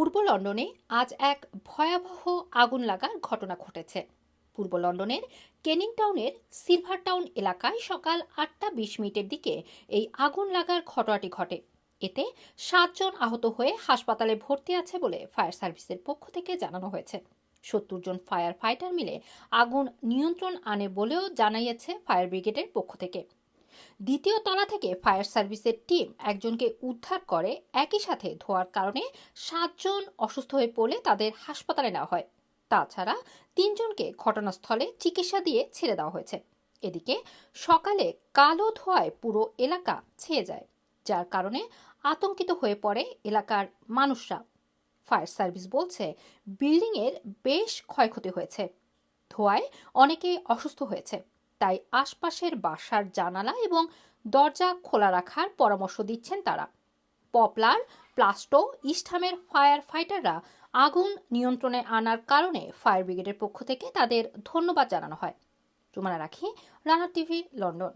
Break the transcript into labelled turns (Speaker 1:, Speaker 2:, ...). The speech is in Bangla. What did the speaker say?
Speaker 1: পূর্ব লন্ডনে আজ এক ভয়াবহ আগুন লাগার ঘটনা ঘটেছে। পূর্ব লন্ডনের কেনিংটাউনের সিলভার টাউন এলাকায় সকাল আটটা বিশ মিনিটের দিকে এই আগুন লাগার ঘটনাটি ঘটে। এতে সাতজন আহত হয়ে হাসপাতালে ভর্তি আছে বলে ফায়ার সার্ভিসের পক্ষ থেকে জানানো হয়েছে। সত্তর জন ফায়ার ফাইটার মিলে আগুন নিয়ন্ত্রণ আনে বলেও জানাইয়েছে ফায়ার ব্রিগেডের পক্ষ থেকে। দ্বিতীয় তলা থেকে ফায়ার সার্ভিসের টিম একজনকে উদ্ধার করে একই সাথে ধোয়ার কারণে সাতজন অসুস্থ হয়ে পড়লে তাদের হাসপাতালে নেওয়া হয়। তাছাড়া তিনজনকে ঘটনাস্থলে চিকিৎসা দিয়ে ছেড়ে দেওয়া হয়েছে। এদিকে সকালে কালো ধোঁয়ায় পুরো এলাকা ছেয়ে যায়, যার কারণে আতঙ্কিত হয়ে পড়ে এলাকার মানুষরা। ফায়ার সার্ভিস বলছে, বিল্ডিংয়ের বেশ ক্ষয়ক্ষতি হয়েছে। ধোঁয়ায় অনেকে অসুস্থ হয়েছে। তাই আশপাশের বাসার জানালা এবং দরজা খোলা রাখার পরামর্শ দিচ্ছেন তারা। পপলার, প্লাস্টো ইস্টামের ফায়ার ফাইটাররা আগুন নিয়ন্ত্রণে আনার কারণে ফায়ার ব্রিগেডের পক্ষ থেকে তাদের ধন্যবাদ জানানো হয়। রুমানা রাখি, রানা টিভি, লন্ডন।